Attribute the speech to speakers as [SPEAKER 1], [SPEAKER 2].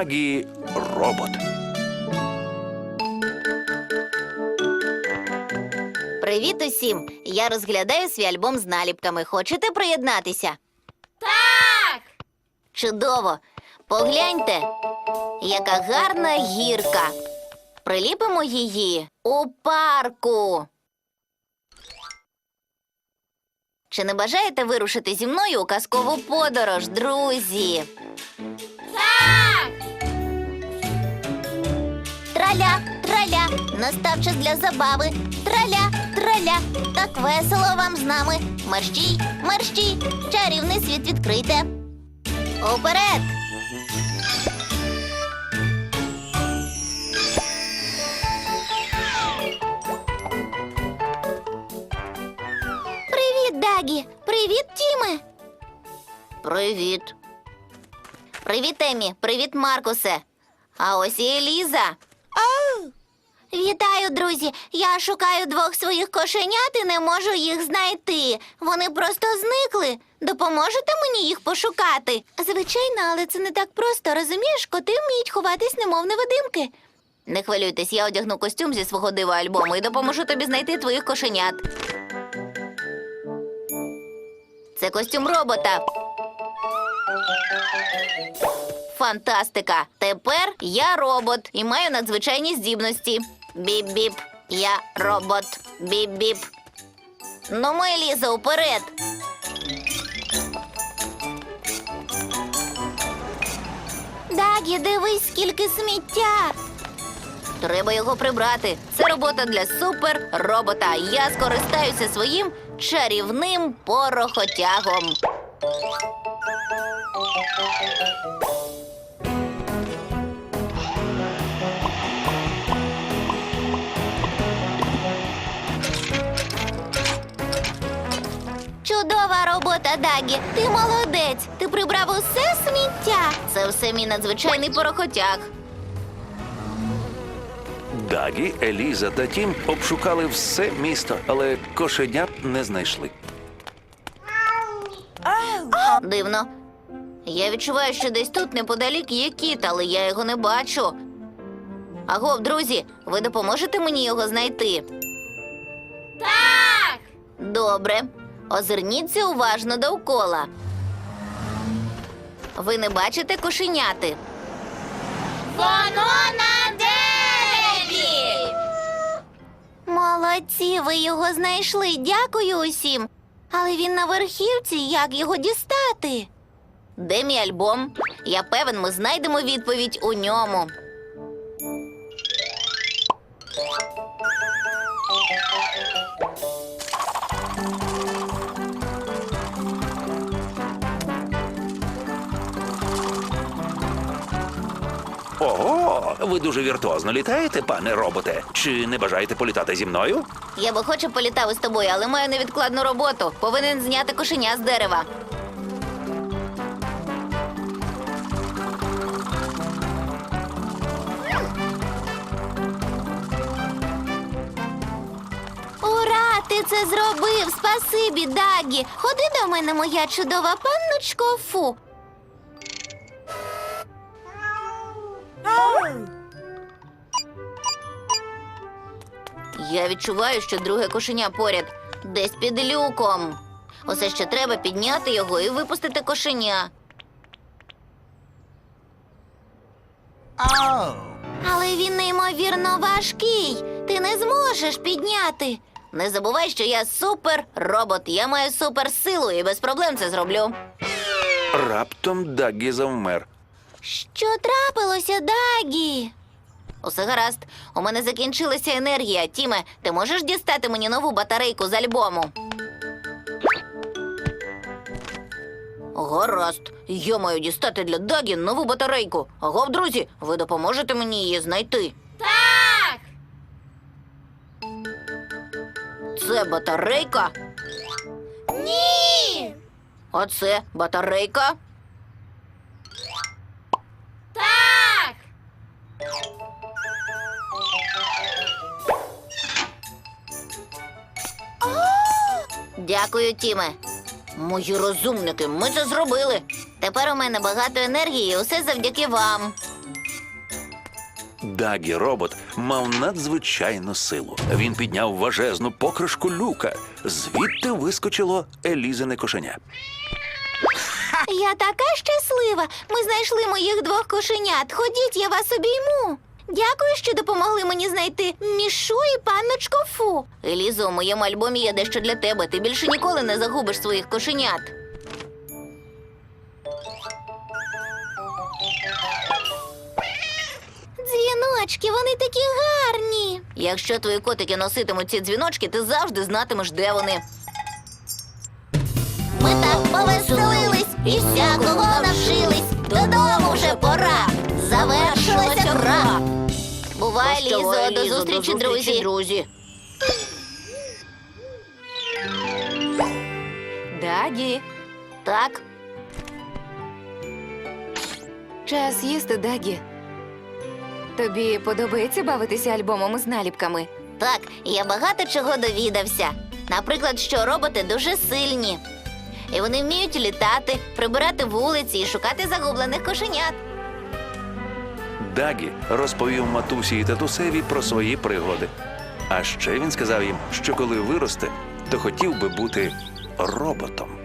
[SPEAKER 1] Дагі
[SPEAKER 2] робот.
[SPEAKER 3] Привіт усім! Я розглядаю свій альбом з наліпками. Хочете приєднатися?
[SPEAKER 1] Так!
[SPEAKER 3] Чудово! Погляньте, яка гарна гірка. Приліпимо її у парку. Чи не бажаєте вирушити зі мною у казкову подорож, друзі? Траля, траля, настав час для забави. Траля, траля, так весело вам з нами. Мерщій, мерщій, чарівний світ відкрийте. Уперед! Привіт, Дагі! Привіт, Тіме! Привіт. Привіт, Емі! Привіт, Маркусе! А ось і Еліза. Вітаю, друзі! Я шукаю двох своїх кошенят і не можу їх знайти. Вони просто зникли. Допоможете мені їх пошукати? Звичайно, але це не так просто. Розумієш, коти вміють ховатись, немов невидимки. Не хвилюйтесь, я одягну костюм зі свого дива альбому і допоможу тобі знайти твоїх кошенят. Це костюм робота. Фантастика! Тепер я робот і маю надзвичайні здібності. Біп-біп, я робот. Біп-біп. Ну, ми, Ліза, уперед. Дагі, дивись, скільки сміття. Треба його прибрати. Це робота для супер робота. Я скористаюся своїм чарівним порохотягом. Чудова робота, Дагі. Ти молодець. Ти прибрав усе сміття. Це все мій надзвичайний порохотяг.
[SPEAKER 2] Дагі, Еліза та Тім обшукали все місто, але кошенят не знайшли.
[SPEAKER 3] Дивно. Я відчуваю, що десь тут неподалік є кіт, але я його не бачу. Агов, друзі, ви допоможете мені його знайти?
[SPEAKER 1] Так!
[SPEAKER 3] Добре. Озирніться уважно довкола. Ви не бачите кошеняти?
[SPEAKER 1] Воно на дереві!
[SPEAKER 3] Молодці, ви його знайшли. Дякую усім. Але він на верхівці, як його дістати? Де мій альбом? Я певен, ми знайдемо відповідь у ньому.
[SPEAKER 2] Ого, ви дуже віртуозно літаєте, пане роботе. Чи не бажаєте політати зі мною?
[SPEAKER 3] Я би хоче політав із тобою, але маю невідкладну роботу. Повинен зняти кошеня з дерева. Ура! Ти це зробив! Спасибі, Дагі! Ходи до мене, моя чудова панночко Фу. Я відчуваю, що друге кошеня поряд, десь під люком. Усе ще треба підняти його і випустити кошеня. Але він неймовірно важкий. Ти не зможеш підняти. Не забувай, що я супер робот. Я маю суперсилу і без проблем це зроблю.
[SPEAKER 2] Раптом Дагі завмер.
[SPEAKER 3] Що трапилося, Дагі? Усе гаразд. У мене закінчилася енергія. Тіме, ти можеш дістати мені нову батарейку з альбому? Гаразд, я маю дістати для Дагі нову батарейку. Агов, друзі, ви допоможете мені її знайти.
[SPEAKER 1] Так!
[SPEAKER 3] Це батарейка,
[SPEAKER 1] Ні!
[SPEAKER 3] а це батарейка. Дякую, Тіме. Мої розумники, ми це зробили. Тепер у мене багато енергії, і усе завдяки вам.
[SPEAKER 2] Дагі робот мав надзвичайну силу. Він підняв важезну покришку люка. Звідти вискочило Елізине кошеня.
[SPEAKER 3] Я така щаслива. Ми знайшли моїх двох кошенят. Ходіть, я вас обійму. Дякую, що допомогли мені знайти мішу і панночку Фу. Елізо, у моєму альбомі є дещо для тебе. Ти більше ніколи не загубиш своїх кошенят. Дзвіночки, вони такі гарні. Якщо твої котики носитимуть ці дзвіночки, ти завжди знатимеш, де вони. Ми так повеселились і всякого навчились. Додому вже пора. Завершилася гра. Бувай, Лізо, до зустрічі, друзі. друзі.
[SPEAKER 4] Дагі,
[SPEAKER 3] Так,
[SPEAKER 4] час їсти, Дагі. Тобі подобається бавитися альбомом з наліпками?
[SPEAKER 3] так, я багато чого довідався. Наприклад, що роботи дуже сильні. І вони вміють літати, прибирати вулиці і шукати загублених кошенят.
[SPEAKER 2] Дагі розповів матусі і татусеві про свої пригоди. А ще він сказав їм, що коли виросте, то хотів би бути роботом.